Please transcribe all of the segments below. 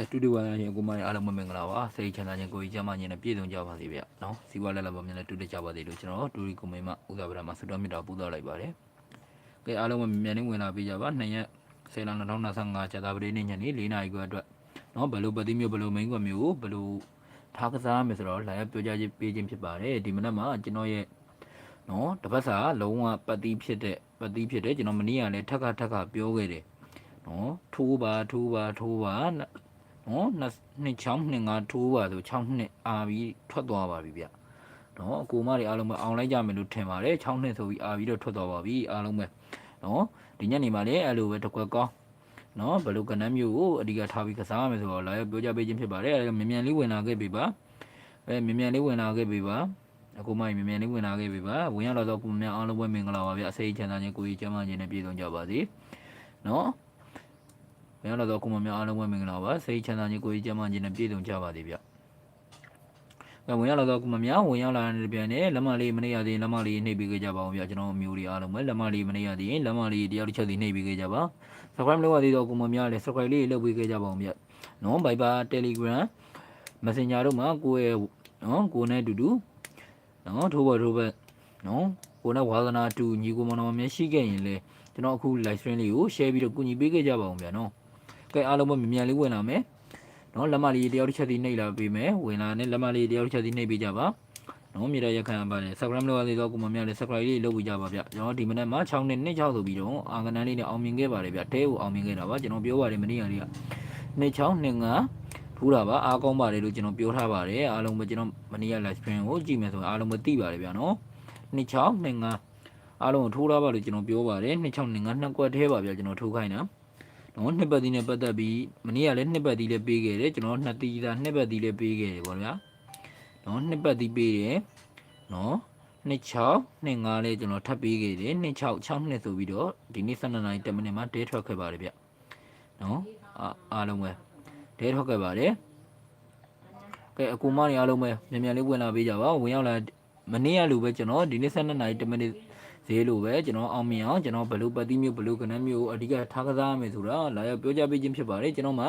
ကဲတူတူဝါရင်ကိုမရအားလုံးမင်္ဂလာပါစိတ်ချမ်းသာခြင်းကိုယ်ကြီးကျမ်းမာခြင်းနဲ့ပြည့်စုံကြပါစေဗျနော်စီဝါလက်လက်ပါမြင်နဲ့တူတက်ကြပါစေလို့ကျွန်တော်တူရီကိုမိမဥသာဗရာမှာဆုတောင်းမြတ်တာပူဇော်လိုက်ပါတယ်ကဲအားလုံးမမြန်နေဝင်လာပေးကြပါနှစ်ရက်ဆယ်လ2025ကျသာပတိနေ့ညနေ4နာရီခွဲအတွက်နော်ဘယ်လိုပတိမျိုးဘယ်လိုမိန်းကွက်မျိုးကိုဘယ်လိုထားကစားမယ်ဆိုတော့လာရပြောကြခြင်းပေးခြင်းဖြစ်ပါတယ်ဒီမနက်မှာကျွန်တော်ရဲ့နော်တပတ်စာလုံးဝပတိဖြစ်တဲ့ပတိဖြစ်တဲ့ကျွန်တော်မနေ့ကလည်းထက်ခါထက်ခါပြောခဲ့တယ်နော်ထိုးပါထိုးပါထိုးပါ နော်နှစ်နှစ်ချောင်းနှစ်ငါထိုးပါဆို6နှစ်အာပြီးထွက်သွားပါပြီဗျနော်အကူမတွေအားလုံးပဲအောင်လိုက်ကြမယ်လို့ထင်ပါတယ်6နှစ်ဆိုပြီးအာပြီးတော့ထွက်သွားပါပြီအားလုံးပဲနော်ဒီညနေမှာလည်းအဲ့လိုပဲတစ်ခွက်ကောင်းနော်ဘယ်လိုကနန်းမျိုးကိုအဓိကထားပြီးကစားရမယ်ဆိုတော့လာရပြောကြပေးခြင်းဖြစ်ပါတယ်အဲ့ဒါမြန်မြန်လေးဝင်လာခဲ့ပြီပါအဲမြန်မြန်လေးဝင်လာခဲ့ပြီပါအကူမကြီးမြန်မြန်လေးဝင်လာခဲ့ပြီပါဝင်ရောက်လာတော့ကိုမြန်အားလုံးပဲမင်္ဂလာပါဗျအစိမ်းချမ်းသာခြင်းကိုကြီးကျမ်းမာခြင်းနဲ့ပြည့်စုံကြပါစေနော် မင်္ဂလာတော့ကိုမများအားလုံးပဲမင်္ဂလာပါစိတ်ချမ်းသာခြင်းကိုယ်ကြီးကျမ်းမာခြင်းနဲ့ပြည့်စုံကြပါစေဗျ။ကဲဝင်ရောက်လာတော့ကိုမများဝင်ရောက်လာတဲ့ပြန်နဲ့လက်မလေးမနေရသေးရင်လက်မလေးနှိပ်ပေးခဲ့ကြပါအောင်ဗျကျွန်တော်မျိုးတွေအားလုံးပဲလက်မလေးမနေရသေးရင်လက်မလေးတယောက်တစ်ချက်စီနှိပ်ပေးခဲ့ကြပါ။ subscribe လုပ်ရသေးတော့ကိုမများလည်း subscribe လေးလုပ်ပေးခဲ့ကြပါအောင်ဗျ။နော် Viber Telegram Messenger တို့မှာကိုယ့်ရဲ့နော်ကိုယ်နဲ့အတူတူနော်ထိုးပေါ်ထိုးဘက်နော်ကိုယ်နဲ့ဝါသနာတူညီကိုမတော်များရှိခဲ့ရင်လေကျွန်တော်အခု live stream လေးကို share ပြီးတော့ကူညီပေးခဲ့ကြပါအောင်ဗျာနော် ကဲအားလုံးပဲမြန်မြန်လေးဝင်လာမယ်နော်လက်မလေးတယောက်တစ်ချက်စီနှိပ်လာပေးမယ်ဝင်လာနဲ့လက်မလေးတယောက်တစ်ချက်စီနှိပ်ပေးကြပါနော်မြေရရခံပါတယ် subscribe လုပ်ရသေးတော့ကိုမများလေး subscribe လေးလုပ်ပေးကြပါဗျကျွန်တော်ဒီမနေ့မှာ6နဲ့2 6ဆိုပြီးတော့အာကနန်းလေးနဲ့အောင်မြင်ခဲ့ပါတယ်ဗျတဲကိုအောင်မြင်ခဲ့တာပါကျွန်တော်ပြောပါတယ်မနေ့ကလေးက2 6 2 5ထူးတာပါအားကောင်းပါတယ်လို့ကျွန်တော်ပြောထားပါတယ်အားလုံးပဲကျွန်တော်မနေ့က live stream ကိုကြည့်မယ်ဆိုရင်အားလုံးပဲသိပါတယ်ဗျာနော်2 6 2 5အားလုံးကိုထိုးထားပါလို့ကျွန်တော်ပြောပါတယ်2 6 2 5နှစ်ကွက်သေးပါဗျာကျွန်တော်ထိုးခိုင်းတာ နော်နှစ်ပတ်သီးနဲ့ပတ်သက်ပြီးမနေ့ကလည်းနှစ်ပတ်သီးလည်းပေးခဲ့တယ်ကျွန်တော်နှစ်သီးသားနှစ်ပတ်သီးလည်းပေးခဲ့တယ်ပေါ့ဗျာနော်နှစ်ပတ်သီးပေးတယ်နော်နှစ်6နှစ်5လည်းကျွန်တော်ထပ်ပေးခဲ့တယ်နှစ်6 6နှစ်ဆိုပြီးတော့ဒီနေ့12နာရီ10မိနစ်မှာဒဲထွက်ခဲ့ပါတယ်ဗျနော်အာအားလုံးပဲဒဲထွက်ခဲ့ပါတယ်ကဲအကူမတွေအားလုံးပဲမြန်မြန်လေးဝင်လာပေးကြပါဝင်ရောက်လာမနေ့ကလိုပဲကျွန်တော်ဒီနေ့12နာရီ10မိနစ် ဈေးလိုပဲကျွန်တော်အောင်မြင်အောင်ကျွန်တော်ဘလူးပတ်တိမျိုးဘလူးကနန်းမျိုးကိုအဓိကထားကစားရမယ်ဆိုတာလာရောက်ပြောကြပေးခြင်းဖြစ်ပါတယ်ကျွန်တော်မှာ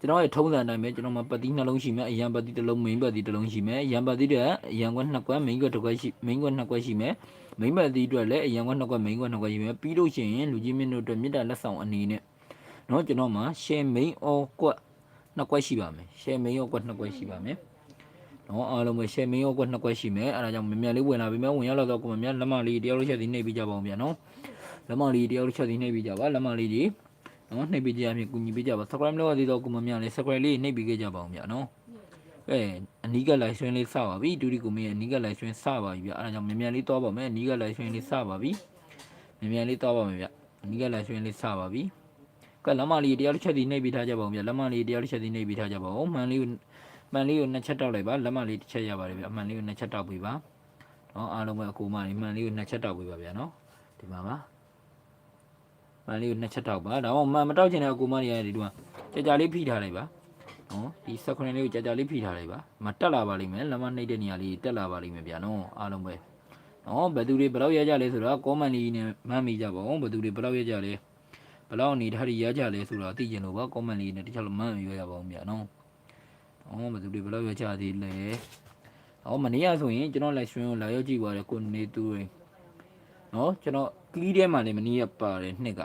ကျွန်တော်ရဲ့ထုံးစံအတိုင်းပဲကျွန်တော်မှာပတ်တိနှလုံးရှိမယ်အရန်ပတ်တိတစ်လုံးမိန်ပတ်တိတစ်လုံးရှိမယ်ရန်ပတ်တိတဲ့အရန်ကွက်နှစ်ကွက်မိန်ကွက်တစ်ကွက်ရှိမိန်ကွက်နှစ်ကွက်ရှိမယ်မိန်ပတ်တိအတွက်လည်းအရန်ကွက်နှစ်ကွက်မိန်ကွက်နှစ်ကွက်ရှိမယ်ပြီးလို့ရှိရင်လူကြီးမင်းတို့အတွက်မြစ်တာလက်ဆောင်အနေနဲ့เนาะကျွန်တော်မှာ share main or ကွက်နှစ်ကွက်ရှိပါမယ် share main or ကွက်နှစ်ကွက်ရှိပါမယ် နော်အားလုံးပဲ share မင်းရောကွက်နှစ်ကွက်ရှိမယ်အဲဒါကြောင့်မြန်မြန်လေးဝင်လာပြီမယ်ဝင်ရောက်တော့ကိုမမြန်လက်မလေးတယောက်တစ်ချက်စီနှိပ်ပြီးကြပါအောင်ဗျာနော်လက်မလေးတယောက်တစ်ချက်စီနှိပ်ပြီးကြပါလက်မလေးဒီနော်နှိပ်ပြီးကြရမြင်ကူညီပေးကြပါ subscribe လုပ်ရသေးတော့ကိုမမြန်လေး subscribe လေးနှိပ်ပြီးခဲ့ကြပါအောင်ဗျာနော်အဲအနီးက live stream လေးစပါပြီဒူဒီကိုမင်းရဲ့အနီးက live stream စပါပြီဗျာအဲဒါကြောင့်မြန်မြန်လေးသွားပါမယ်အနီးက live stream လေးစပါပြီမြန်မြန်လေးသွားပါမယ်ဗျာအနီးက live stream လေးစပါပြီကဲလက်မလေးတယောက်တစ်ချက်စီနှိပ်ပြီးထားကြပါအောင်ဗျာလက်မလေးတယောက်တစ်ချက်စီနှိပ်ပြီးထားကြပါဦးမှန်လေးကို မှန်လေးကိုနှစ်ချက်တောက်လိုက်ပါလက်မလေးတစ်ချက်ရပါတယ်ဗျအမှန်လေးကိုနှစ်ချက်တောက်ပေးပါနော်အားလုံးပဲအကူမလေးမှန်လေးကိုနှစ်ချက်တောက်ပေးပါဗျာနော်ဒီမှာပါမှန်လေးကိုနှစ်ချက်တောက်ပါဒါမှမဟုတ်မှန်မတောက်ချင်တဲ့အကူမလေးရတယ်ဒီမှာကြာကြာလေးဖိထားလိုက်ပါနော်ဒီစခွန်လေးကိုကြာကြာလေးဖိထားလိုက်ပါမတက်လာပါလိမ့်မယ်လက်မနှိပ်တဲ့နေရာလေးတက်လာပါလိမ့်မယ်ဗျာနော်အားလုံးပဲနော်ဘယ်သူတွေဘယ်လောက်ရကြလဲဆိုတော့ comment လေးနဲ့မှတ်မိကြပါဦးဘယ်သူတွေဘယ်လောက်ရကြလဲဘယ်လောက်အနေထားတွေရကြလဲဆိုတော့သိကြလို့ပါ comment လေးနဲ့တခြားလို့မှတ်မိရပါဦးဗျာနော်။ အော်ဘယ်သူတွေဘယ်လောက်ရကြသေးလဲ။အော်မနေ့ကဆိုရင်ကျွန်တော် live stream ကိုလာရောက်ကြည့်ပါတယ်ကိုနေသူတွေ။နော်ကျွန်တော်ကီးထဲမှာလည်းမနေ့ကပါတယ်နှစ်က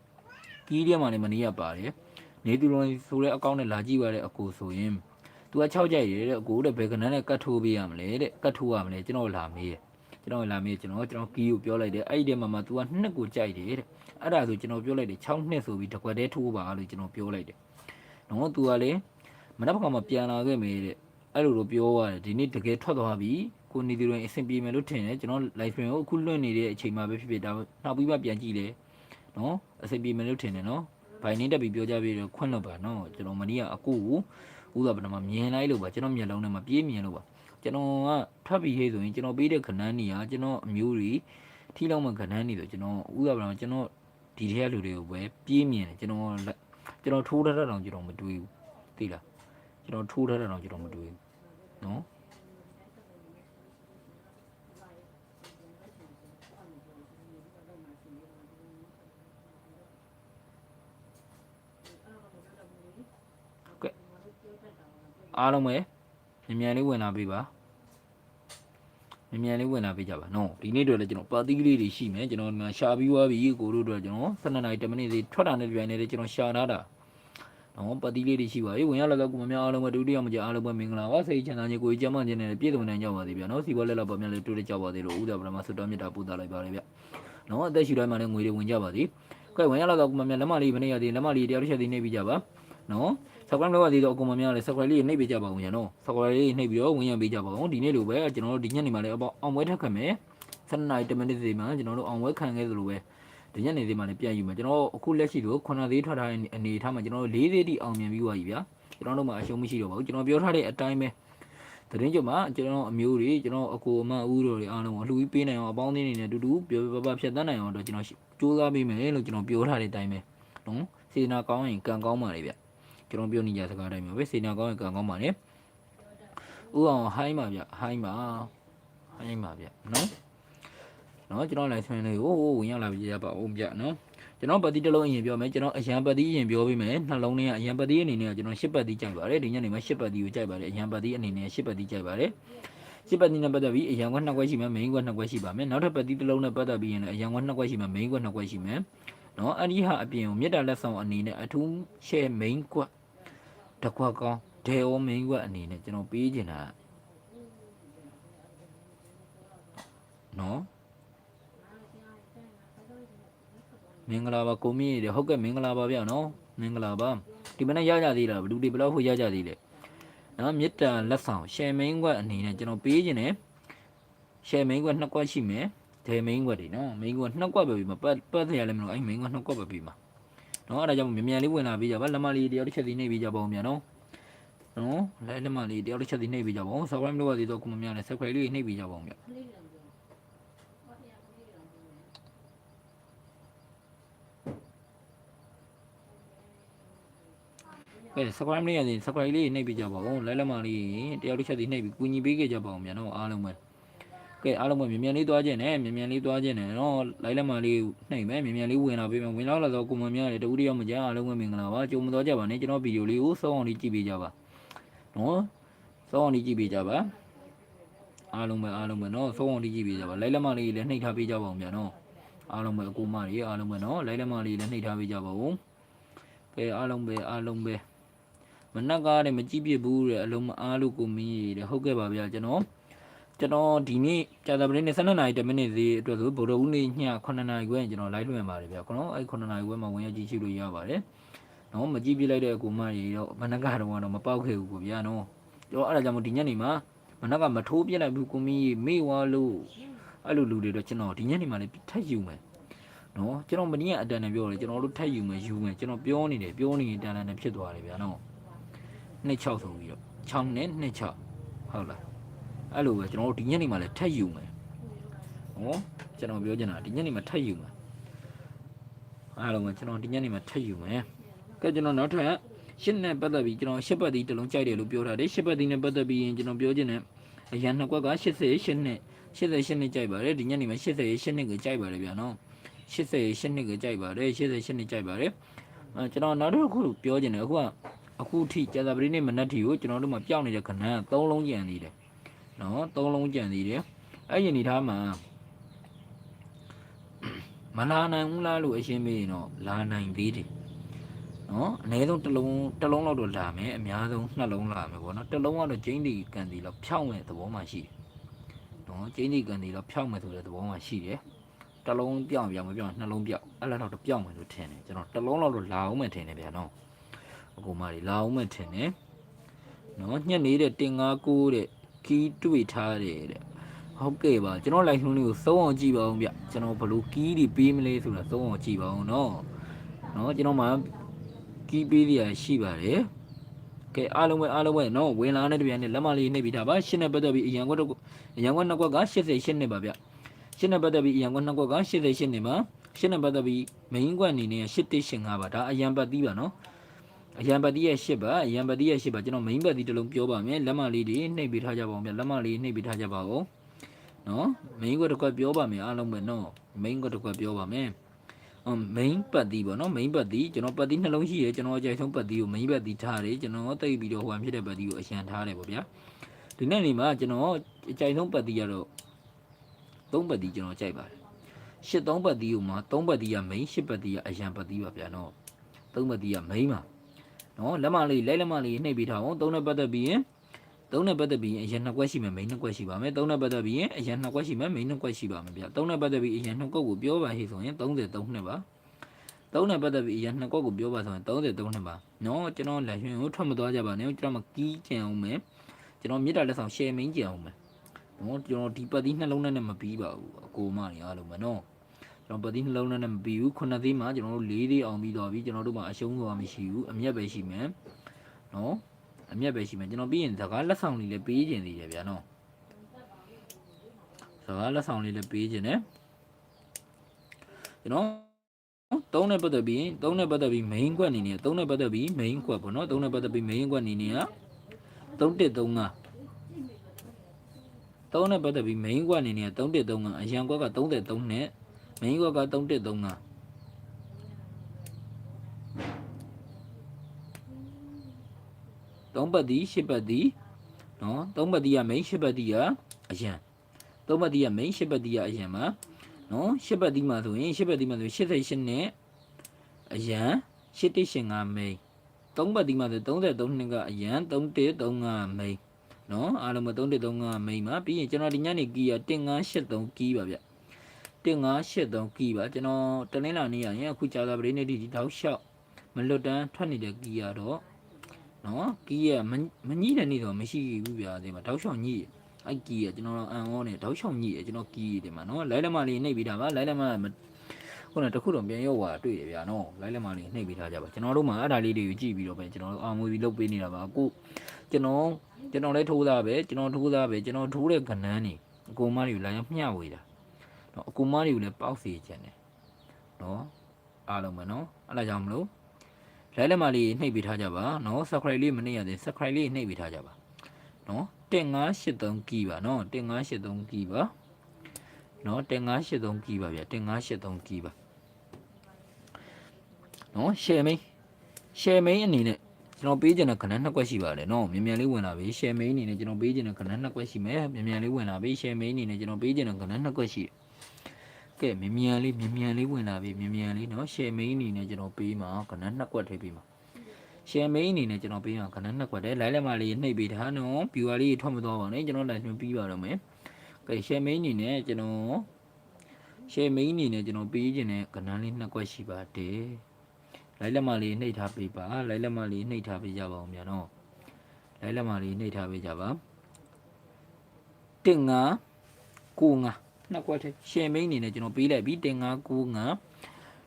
။ကီးထဲမှာလည်းမနေ့ကပါတယ်။နေသူတွေဆိုတဲ့အကောင့်နဲ့လာကြည့်ပါတဲ့အကိုဆိုရင်သူက6ကြိုက်တယ်တဲ့အကိုတဲ့ဘယ်ကနန်းနဲ့ကတ်ထိုးပေးရမလဲတဲ့ကတ်ထိုးရမလဲကျွန်တော်လာမေးတယ်။ကျွန်တော်လာမေးကျွန်တော်ကျွန်တော်ကီးကိုပြောလိုက်တယ်အဲ့ဒီထဲမှာမှ तू ကနှစ်ကိုကြိုက်တယ်တဲ့။အဲ့ဒါဆိုကျွန်တော်ပြောလိုက်တယ်6နှစ်ဆိုပြီးတစ်ခွက်တည်းထိုးပါလို့ကျွန်တော်ပြောလိုက်တယ်။နော် तू ကလည်း မနက်ဖြန်မှပြန်လာခဲ့မေးတဲ့အဲ့လိုလိုပြောရတယ်ဒီနေ့တကယ်ထွက်သွားပြီကိုနေသူတွေအဆင်ပြေမယ်လို့ထင်တယ်ကျွန်တော် live stream ကိုအခုလွှင့်နေတဲ့အချိန်မှာပဲဖြစ်ဖြစ်ဒါနောက်ပြီးမှပြန်ကြည့်လေနော်အဆင်ပြေမယ်လို့ထင်တယ်နော်ဘိုင်နေတက်ပြီးပြောကြပြီးတော့ခွင့်လို့ပါနော်ကျွန်တော်မနေ့ကအကိုကိုဥသာပထမမြင်လိုက်လို့ပါကျွန်တော်မျက်လုံးထဲမှာပြေးမြင်လို့ပါကျွန်တော်ကထွက်ပြီးဟေးဆိုရင်ကျွန်တော်ပေးတဲ့ခဏန်းကြီးကကျွန်တော်အမျိုးတွေထိလောက်မှခဏန်းကြီးဆိုကျွန်တော်ဥသာပထမကျွန်တော်ဒီထဲလူတွေကိုပဲပြေးမြင်တယ်ကျွန်တော်ကျွန်တော်ထိုးထထတောင်ကျွန်တော်မတွေးဘူးသိလား ကျွန်တော်ထိုးထားတာတော့ကျွန်တော်မတွေ့ဘူးနော်အားလုံးပဲမြန်မြန်လေးဝင်လာပေးပါမြန်မြန်လေးဝင်လာပေးကြပါနော်ဒီနေ့တော့လည်းကျွန်တော်ပါတီကလေးတွေရှိမယ်ကျွန်တော်ဒီမှာရှာပြီးသွားပြီကိုတို့တော့ကျွန်တော်12နာရီ10မိနစ်စီထွက်တာနဲ့ဒီပိုင်းနဲ့ကျွန်တော်ရှာထားတာ နော်ပါတီလေးတွေရှိပါပြီဝင်ရလာတော့ကိုမများအားလုံးပဲဒုတိယမကြအားလုံးပဲမင်္ဂလာပါစိတ်ချမ်းသာခြင်းကိုကြမ်းမှခြင်းနဲ့ပြည့်စုံနိုင်ကြပါစေဗျာနော်စီပွားလက်လာပါမြန်လေးတွေ့ကြပါသေးလို့ဥဒ္ဒဗရမဆွတ်တော်မြတ်တာပို့တာလိုက်ပါလေဗျနော်အသက်ရှူတိုင်းမှာလည်းငွေတွေဝင်ကြပါစေကဲဝင်ရလာတော့ကိုမများလက်မလေးဘယ်နဲ့ရသေးလက်မလေးတရားတစ်ချက်သေးနေပြီးကြပါနော် subscribe လုပ်ရသေးတော့အကုန်မများလဲ subscribe လေးနှိပ်ပေးကြပါဦးညာနော် subscribe လေးနှိပ်ပြီးတော့ဝင်ရပေးကြပါဦးဒီနေ့လိုပဲကျွန်တော်တို့ဒီညနေမှာလည်းအပေါအောင်ပွဲထက်ခံမယ်7နာရီ10မိနစ်စီမှာကျွန်တော်တို့အောင်ပွဲခံခဲ့သလိုပဲ ဒီညနေစီမှာလည်းပြန်ယူမယ်ကျွန်တော်အခုလက်ရှိလို့ခုနသေးထွက်ထားတဲ့အနေထားမှာကျွန်တော်တို့၄သေးတိအောင်မြင်ပြီးသွားပြီဗျာကျွန်တော်တို့မှာအရှုံးမရှိတော့ပါဘူးကျွန်တော်ပြောထားတဲ့အတိုင်းပဲသတင်းကြမှာကျွန်တော်အမျိုးတွေကျွန်တော်အကိုအမဦးတို့တွေအားလုံးကိုလှူပြီးပေးနိုင်အောင်အပေါင်းအသင်းတွေနဲ့အတူတူပြောပြပဖြတ်တန်းနိုင်အောင်တော့ကျွန်တော်စူးစမ်းပေးမယ်လို့ကျွန်တော်ပြောထားတဲ့အတိုင်းပဲနော်စေနာကောင်းရင်ကံကောင်းပါလေဗျကျွန်တော်ပြောနေကြစကားတိုင်းမှာပဲစေနာကောင်းရင်ကံကောင်းပါနဲ့ဥအောင်ဟိုင်းပါဗျဟိုင်းပါဟိုင်းပါဗျနော် နော်ကျွန်တော် license လေးကိုဝင်ရောက်လာပြရပါဦးဗျနော်ကျွန်တော်ပတ်တိတစ်လုံးအရင်ပြောမယ်ကျွန်တော်အရန်ပတ်တိအရင်ပြောပေးမယ်နှလုံးထဲကအရန်ပတ်တိအနေနဲ့ကကျွန်တော်ရှစ်ပတ်တိကြိုက်ပါတယ်ဒီညနေမှာရှစ်ပတ်တိကိုကြိုက်ပါတယ်အရန်ပတ်တိအနေနဲ့ရှစ်ပတ်တိကြိုက်ပါတယ်ရှစ်ပတ်တိနဲ့ပတ်သက်ပြီးအရန်ကနှစ်ခွက်ရှိမယ် main ကနှစ်ခွက်ရှိပါမယ်နောက်ထပ်ပတ်တိတစ်လုံးနဲ့ပတ်သက်ပြီးရင်လည်းအရန်ကနှစ်ခွက်ရှိမယ် main ကနှစ်ခွက်ရှိမယ်နော်အဲ့ဒီဟာအပြင်ကိုမြေတားလက်ဆောင်အနေနဲ့အထူး share main ကွက်တကွက်ကောင်းဒေဩမင်းကွက်အနေနဲ့ကျွန်တော်ပေးချင်တာနော် မင်္ဂလာပါကိုမီးရဟုတ်ကဲ့မင်္ဂလာပါဗျာနော်မင်္ဂလာပါဒီမနေ့ရကြသေးလားဘလူတွေဘယ်လောက်ဖို့ရကြသေးလဲနော်မေတ္တာလက်ဆောင်ရှယ်မင်းကွက်အနေနဲ့ကျွန်တော်ပေးချင်တယ်ရှယ်မင်းကွက်နှစ်ကွက်ရှိမယ်ဒေမင်းကွက်တွေနော်မင်းကွက်နှစ်ကွက်ပဲပြီးမှာပတ်ပတ်ရလဲမလို့အဲ့မင်းကွက်နှစ်ကွက်ပဲပြီးမှာနော်အဲ့ဒါကြောင့်မြန်မြန်လေးဝင်လာပေးကြပါလက်မလေးတယောက်တစ်ချက်စီနှိပ်ပေးကြပါဦးမြန်နော်နော်လက်လက်မလေးတယောက်တစ်ချက်စီနှိပ်ပေးကြပါဦး subscribe လုပ်ရသေးတော့ကိုမမြန်နဲ့ subscribe လေးနှိပ်ပေးကြပါဦးမြန် ကဲ subscribe လေးရသေး subscribe လေးနှိပ်ပေးကြပါဦးလက်လက်မလေးတယောက်တစ်ချက်စီနှိပ်ပြီးကူညီပေးခဲ့ကြပါဦးမြန်နော်အားလုံးပဲကဲအားလုံးပဲမြန်မြန်လေးသွားခြင်းနဲ့မြန်မြန်လေးသွားခြင်းနဲ့နော်လိုက်လက်မလေးနှိပ်မယ်မြန်မြန်လေးဝင်လာပေးမယ်ဝင်လာလာတော့ကိုမမြန်နဲ့တူတယောက်မကြအားလုံးပဲမင်္ဂလာပါကြုံမတော်ကြပါနဲ့ကျွန်တော်ဗီဒီယိုလေးကိုစောအောင်လေးကြည့်ပေးကြပါနော်စောအောင်လေးကြည့်ပေးကြပါအားလုံးပဲအားလုံးပဲနော်စောအောင်လေးကြည့်ပေးကြပါလိုက်လက်မလေးလည်းနှိပ်ထားပေးကြပါဦးမြန်နော်အားလုံးပဲအကူမကြီးအားလုံးပဲနော်လိုက်လက်မလေးလည်းနှိပ်ထားပေးကြပါဦးကဲအားလုံးပဲအားလုံးပဲ မနက်ကားတဲ့မကြည့်ပြဘူးတဲ့အလုံးမအားလို့ကိုမင်းရတဲ့ဟုတ်ကဲ့ပါဗျာကျွန်တော်ကျွန်တော်ဒီနေ့ကြာသပတေးနေ့12နာရီ10မိနစ်စီအတွက်ဆိုဗုဒ္ဓဦးနေ့ည9နာရီခွဲကျွန်တော် live လွှင့်ပါတယ်ဗျာကျွန်တော်အဲ့9နာရီခွဲမှာဝင်ရကြည့်ရှုလို့ရပါတယ်နော်မကြည့်ပြလိုက်တဲ့အကူမကြီးတော့မနက်ကတော့တော့မပေါက်ခဲ့ဘူးကိုဗျာနော်ကျွန်တော်အဲ့ဒါကြောင့်မို့ဒီညနေမှာမနက်ကမထိုးပြလိုက်ဘူးကိုမင်းမေ့ဝါလို့အဲ့လိုလူတွေတော့ကျွန်တော်ဒီညနေမှာလည်းထက်ယူမယ်နော်ကျွန်တော်မနေ့ကအတန်နဲ့ပြောတယ်ကျွန်တော်တို့ထက်ယူမယ်ယူမယ်ကျွန်တော်ပြောနေတယ်ပြောနေရင်တန်တန်နဲ့ဖြစ်သွားတယ်ဗျာနော် 26ဆိုပြီးတော့6နဲ့26ဟုတ်လားအဲ့လိုပဲကျွန်တော်တို့ဒီညနေမှာလည်းထက်ယူမယ်။ဟောကျွန်တော်ပြောချင်တာဒီညနေမှာထက်ယူမယ်။အားလုံးပဲကျွန်တော်ဒီညနေမှာထက်ယူမယ်။ကဲကျွန်တော်နောက်ထပ်ရှစ်နဲ့ပတ်သက်ပြီးကျွန်တော်ရှစ်ပတ်သီးတစ်လုံးကြိုက်တယ်လို့ပြောထားတယ်။ရှစ်ပတ်သီးနဲ့ပတ်သက်ပြီးရင်ကျွန်တော်ပြောချင်တယ်အရန်နှစ်ကွက်က88နှစ်88နှစ်ကြိုက်ပါတယ်ဒီညနေမှာ88နှစ်ကိုကြိုက်ပါတယ်ဗျာနော်။88နှစ်ကိုကြိုက်ပါတယ်88နှစ်ကြိုက်ပါတယ်။အဲကျွန်တော်နောက်တစ်ခုပြောချင်တယ်အခုက အခုထိကြာသပတေးနေ့မနက်ထီကိုကျွန်တော်တို့မှာပြောင်းနေတဲ့ခဏ3လုံးကြံနေတယ်နော်သုံးလုံးကြံသေးတယ်အဲ့ဒီအနေထားမှာမလာနိုင်ဘူးလားလို့အရှင်းမေးရင်တော့လာနိုင်သေးတယ်နော်အနည်းဆုံးတစ်လုံးတစ်လုံးလောက်တော့လာမယ်အများဆုံးနှစ်လုံးလာမယ်ပေါ့နော်တစ်လုံးကတော့ကျင်းတီကန်တီလောက်ဖြောင်းမဲ့သဘောမှရှိတယ်နော်ကျင်းတီကန်တီလောက်ဖြောင်းမဲ့ဆိုတဲ့သဘောမှရှိတယ်တစ်လုံးပြောင်းပြောင်းမပြောင်းနှလုံးပြောင်းအဲ့လောက်တော့ပြောင်းမယ်လို့ထင်တယ်ကျွန်တော်တစ်လုံးလောက်တော့လာအောင်မယ်ထင်တယ်ဗျာနော် အကူမတွေလာအောင်မထင်နဲ့နော်ညက်နေတဲ့တင်ကားကိုတဲ့ခီးတွေ့ထားတယ်တဲ့ဟုတ်ကဲ့ပါကျွန်တော် live နှုန်းလေးကိုသုံးအောင်ကြည့်ပါအောင်ဗျကျွန်တော်ဘလို့ကီးတွေပေးမလဲဆိုတာသုံးအောင်ကြည့်ပါအောင်နော်နော်ကျွန်တော်မှကီးပေးရရှိပါတယ်ကဲအားလုံးပဲအားလုံးပဲနော်ဝင်လာတဲ့တပြန်နဲ့လက်မလေးနှိပ်ပြီးတာပါရှင်းနဲ့ပတ်သက်ပြီးအရန်ကွက်တော့အရန်ကွက်နှစ်ကွက်က88နှစ်ပါဗျရှင်းနဲ့ပတ်သက်ပြီးအရန်ကွက်နှစ်ကွက်က88နှစ်ပါရှင်းနဲ့ပတ်သက်ပြီး main ကွက်အနေနဲ့8185ပါဒါအရန်ပတ်သီးပါနော် အရန်ပတ်တီးရဲ့ရှစ်ပါအရန်ပတ်တီးရဲ့ရှစ်ပါကျွန်တော် main ပတ်တီးတစ်လုံးပြောပါမယ်လက်မလေးတွေနှိပ်ပေးထားကြပါဦးဗျလက်မလေးနှိပ်ပေးထားကြပါဦးနော် main ကတစ်ခွက်ပြောပါမယ်အားလုံးပဲနော် main ကတစ်ခွက်ပြောပါမယ် main ပတ်တီးပေါ့နော် main ပတ်တီးကျွန်တော်ပတ်တီးနှလုံးရှိတယ်ကျွန်တော်အကြိုက်ဆုံးပတ်တီးကို main ပတ်တီးထားတယ်ကျွန်တော်တိတ်ပြီးတော့ဟိုဟန်ဖြစ်တဲ့ပတ်တီးကိုအရန်ထားတယ်ပေါ့ဗျာဒီနေ့နေမှာကျွန်တော်အကြိုက်ဆုံးပတ်တီးကတော့သုံးပတ်တီးကျွန်တော်ကြိုက်ပါတယ်ရှစ်သုံးပတ်တီးကိုမှာသုံးပတ်တီးက main ရှစ်ပတ်တီးကအရန်ပတ်တီးပါဗျာနော်သုံးပတ်တီးက main ပါ နော်လက်မလေးလိုက်လက်မလေးနှိပ်ပြီးထားအောင်သုံးနဲ့ပတ်သက်ပြီးရင်သုံးနဲ့ပတ်သက်ပြီးရင်အရင်နှစ်ကွက်ရှိမယ် main နှစ်ကွက်ရှိပါမယ်သုံးနဲ့ပတ်သက်ပြီးရင်အရင်နှစ်ကွက်ရှိမယ် main နှစ်ကွက်ရှိပါမယ်ဗျာသုံးနဲ့ပတ်သက်ပြီးအရင်နှစ်ကွက်ကိုပြောပါဟိဆိုရင်33နှစ်ပါသုံးနဲ့ပတ်သက်ပြီးအရင်နှစ်ကောက်ကိုပြောပါဆိုရင်33နှစ်ပါနော်ကျွန်တော်လက်ရွှင်ကိုထွက်မသွားကြပါနဲ့ကျွန်တော်မကီးကြံအောင်မယ်ကျွန်တော်မြေတားလက်ဆောင် share မင်းကြံအောင်မယ်နော်ကျွန်တော်ဒီပတ်သီးနှလုံးနဲ့မပြီးပါဘူးအကိုမနေအားလုံးပဲနော် ကျွန်တော်ပတ်သီးနှလုံးနဲ့မပြီးဘူးခုနှစ်သီးမှာကျွန်တော်တို့၄သီးအောင်ပြီးတော့ပြီကျွန်တော်တို့မှာအရှုံးသွားမရှိဘူးအမျက်ပဲရှိမယ်နော်အမျက်ပဲရှိမယ်ကျွန်တော်ပြီးရင်စကားလက်ဆောင်လေးလည်းပေးခြင်းသေးတယ်ဗျာနော်စကားလက်ဆောင်လေးလည်းပေးခြင်းတယ်ကျွန်တော်သုံးနဲ့ပတ်သက်ပြီးသုံးနဲ့ပတ်သက်ပြီး main ကွက်အနေနဲ့သုံးနဲ့ပတ်သက်ပြီး main ကွက်ပေါ့နော်သုံးနဲ့ပတ်သက်ပြီး main ကွက်အနေနဲ့က3135သုံးနဲ့ပတ်သက်ပြီး main ကွက်အနေနဲ့3135အရန်ကွက်က33နဲ့ main ကွက်က3135သုံးပတ်ဒီရှစ်ပတ်ဒီနော်သုံးပတ်ဒီက main ရှစ်ပတ်ဒီကအရန်သုံးပတ်ဒီက main ရှစ်ပတ်ဒီကအရန်မှာနော်ရှစ်ပတ်ဒီမှာဆိုရင်ရှစ်ပတ်ဒီမှာဆို88နဲ့အရန်8185မိန်သုံးပတ်ဒီမှာဆို33နှစ်ကအရန်3135မိန်နော်အားလုံးမ3135မိန်ပါပြီးရင်ကျွန်တော်ဒီညနေကီးရ1583ကီးပါဗျ 1583ကီးပါကျွန်တော်တနင်္လာနေ့ရရင်အခုကြာသာပရိနေဒီဒီတောက်လျှောက်မလွတ်တန်းထွက်နေတဲ့ကီးရတော့နော်ကီးရမညှိတဲ့နေ့တော့မရှိဘူးဗျာဒီမှာတောက်လျှောက်ညှိတယ်အိုက်ကီးရကျွန်တော်အန်ဟောနေတောက်ချောင်ညိရကျွန်တော်ကီးရတယ်မှာနော်လိုက်လက်မလေးနှိပ်ပြီးတာပါလိုက်လက်မခုနတခုတော့ပြန်ရောက်သွားတွေ့ရဗျာနော်လိုက်လက်မလေးနှိပ်ပြီးထားကြပါကျွန်တော်တို့မှာအဲ့ဒါလေးတွေကိုကြည့်ပြီးတော့ပဲကျွန်တော်တို့အာမွေပြီးလုပ်ပေးနေတာပါအခုကျွန်တော်ကျွန်တော်လည်းထိုးသားပဲကျွန်တော်ထိုးသားပဲကျွန်တော်ထိုးတဲ့ကဏ္ဍနေအကူမတွေကိုလာရမျှဝေတာ နော်အကူမတွေကိုလည်းပေါက်စီချင်တယ်နော်အားလုံးပဲနော်အဲ့ဒါကြောင့်မလို့လိုက်လက်မလေးနှိပ်ပြီးထားကြပါနော် subscribe လေးမနှိပ်ရသေး subscribe လေးနှိပ်ပြီးထားကြပါနော်1583ကီပါနော်1583ကီပါနော်1583ကီပါဗျ1583ကီပါနော် share main share main အနေနဲ့ကျွန်တော်ပေးချင်တဲ့ခဏနှစ်ကွက်ရှိပါတယ်နော်မြန်မြန်လေးဝင်လာပြီ share main အနေနဲ့ကျွန်တော်ပေးချင်တဲ့ခဏနှစ်ကွက်ရှိမယ်မြန်မြန်လေးဝင်လာပြီ share main အနေနဲ့ကျွန်တော်ပေးချင်တဲ့ခဏနှစ်ကွက်ရှိတယ် ကဲမြန်မြန်လေးမြန်မြန်လေးဝင်လာပြီမြန်မြန်လေးနော် share main အနေနဲ့ကျွန်တော်ပေးမှာခဏနှစ်ကွက်ထိပ်ပေးမှာ share main အနေနဲ့ကျွန်တော်ပေးမှာခဏနှစ်ကွက်တယ် line လက်မလေးနှိပ်ပေးထားနော် viewer လေးထွက်မသွားပါနဲ့ကျွန်တော် line ပြီးပါတော့မယ်ကဲ share main အနေနဲ့ကျွန်တော် share main အနေနဲ့ကျွန်တော်ပေးခြင်းတဲ့ကဏ္ဍလေးနှစ်ကွက်ရှိပါတယ် line လက်မလေးနှိပ်ထားပေးပါ line လက်မလေးနှိပ်ထားပေးကြပါအောင်ဗျာနော် line လက်မလေးနှိပ်ထားပေးကြပါတင်ငါကိုငါ နှစ်ကွက်ထဲ share main အနေနဲ့ကျွန်တော်ပေးလိုက်ပြီတင်ငါကိုငါ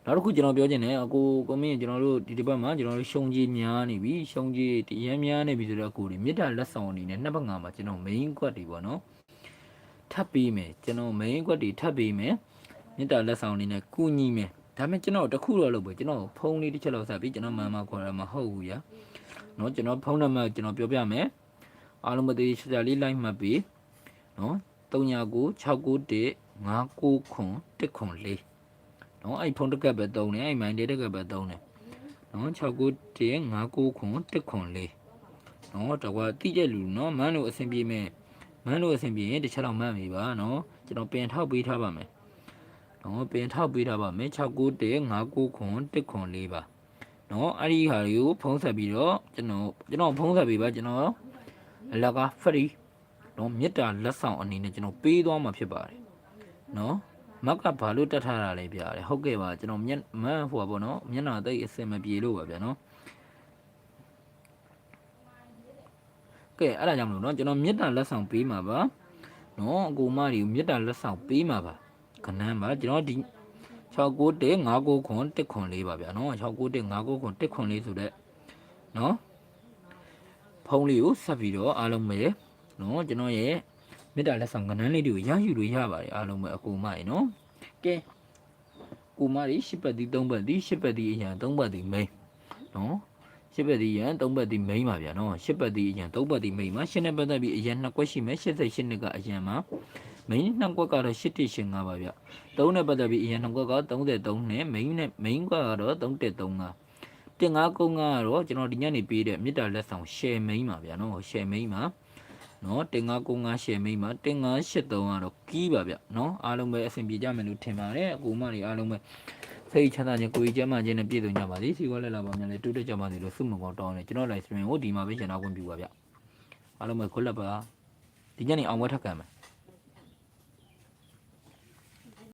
နောက်တစ်ခုကျွန်တော်ပြောချင်တယ်အကိုကိုမင်းကျွန်တော်တို့ဒီဒီဘက်မှာကျွန်တော်တို့ရှုံကြီးများနေပြီရှုံကြီးတရမ်းများနေပြီဆိုတော့အကိုဒီမေတ္တာလက်ဆောင်အနေနဲ့နှစ်ဘက်ငါမှာကျွန်တော် main ကွက်တွေပေါ့နော်ထပ်ပေးမယ်ကျွန်တော် main ကွက်တွေထပ်ပေးမယ်မေတ္တာလက်ဆောင်အနေနဲ့ကူညီမယ်ဒါပေမဲ့ကျွန်တော်တခုတော့လုပ်ပဲကျွန်တော်ဖုန်းလေးတစ်ချက်လောက်ဆက်ပြီးကျွန်တော်မှန်မှခေါ်ရမှာမဟုတ်ဘူးညာနော်ကျွန်တော်ဖုန်းနံပါတ်ကျွန်တော်ပြောပြမယ်အားလုံးမသိချာလေး line မှတ်ပြီးနော် 399691 591 104နော်အဲ့ဖုန်းတစ်ကပ်ပဲတုံးတယ်အဲ့မိုင်းတဲ့တစ်ကပ်ပဲတုံးတယ်နော်691 591 104နော်တော့ကတိကျလူနော်မန်းလို့အဆင်ပြေမဲ့မန်းလို့အဆင်ပြေရင်တစ်ချက်တော့မှတ်မိပါနော်ကျွန်တော်ပြန်ထောက်ပေးထားပါမယ်နော်ပြန်ထောက်ပေးထားပါမယ်691 591 104ပါနော်အဲ့ဒီဟာတွေကိုဖုံးဆက်ပြီးတော့ကျွန်တော်ကျွန်တော်ဖုံးဆက်ပေးပါကျွန်တော်အလကား free နော်မေတ္တာလက်ဆောင်အနေနဲ့ကျွန်တော်ပေးသွားမှာဖြစ်ပါတယ်နော်မက်ကဘာလို့တက်ထားတာလဲပြရတယ်ဟုတ်ကဲ့ပါကျွန်တော်မျက်မန်းဟိုပါပေါ့နော်မျက်နှာသိပ်အစင်မပြေလို့ပါဗျာနော်ကဲအဲ့ဒါကြောင့်မလို့နော်ကျွန်တော်မေတ္တာလက်ဆောင်ပေးမှာပါနော်အကူမတွေကိုမေတ္တာလက်ဆောင်ပေးမှာပါခဏမ်းပါကျွန်တော်ဒီ691 591ခွန်1ခွန်လေးပါဗျာနော်691 591ခွန်1ခွန်လေးဆိုတဲ့နော်ဖုန်းလေးကိုဆက်ပြီးတော့အားလုံးပဲ နော်ကျွန်တော်ရဲ့မေတ္တာလက်ဆောင်ကဏ္ဍလေးတွေကိုရယူလို့ရပါတယ်အားလုံးပဲအကူမရေနော်ကဲကူမရီရှစ်ပတ်ဒီ၃ပတ်ဒီရှစ်ပတ်ဒီအရင်၃ပတ်ဒီမိန်နော်ရှစ်ပတ်ဒီရန်၃ပတ်ဒီမိန်ပါဗျာနော်ရှစ်ပတ်ဒီအရင်၃ပတ်ဒီမိန်မှာရှင်းတဲ့ပတ်သက်ပြီးအရင်နှစ်ကွက်ရှိမယ်88နှစ်ကအရင်မှာ main နှစ်ကွက်ကတော့8185ပါဗျသုံးနဲ့ပတ်သက်ပြီးအရင်နှစ်ကွက်က33နဲ့ main နဲ့ main ကွက်ကတော့3135တင်ငါကုန်းကတော့ကျွန်တော်ဒီညနေပေးတဲ့မြစ်တာလက်ဆောင် share main ပါဗျာနော် share main ပါ နော်တင်ငါကုန်းက share main ပါတင်ငါ83ကတော့ကီးပါဗျနော်အားလုံးပဲအဆင်ပြေကြမယ်လို့ထင်ပါတယ်အကူမတွေအားလုံးပဲစိတ်ချမ်းသာခြင်းကိုယ်ကြီးကျမ်းမာခြင်းနဲ့ပြည့်စုံကြပါစေစီဝါလက်လာပါများလေတိုးတက်ကြပါစေလို့ဆုမကောင်းတောင်းတယ်ကျွန်တော် live stream ကိုဒီမှာပဲရှင်းအောင်ဝင်ပြပါဗျအားလုံးပဲခွက်လက်ပါဒီညနေအောင်ဝဲထက်ကံမယ်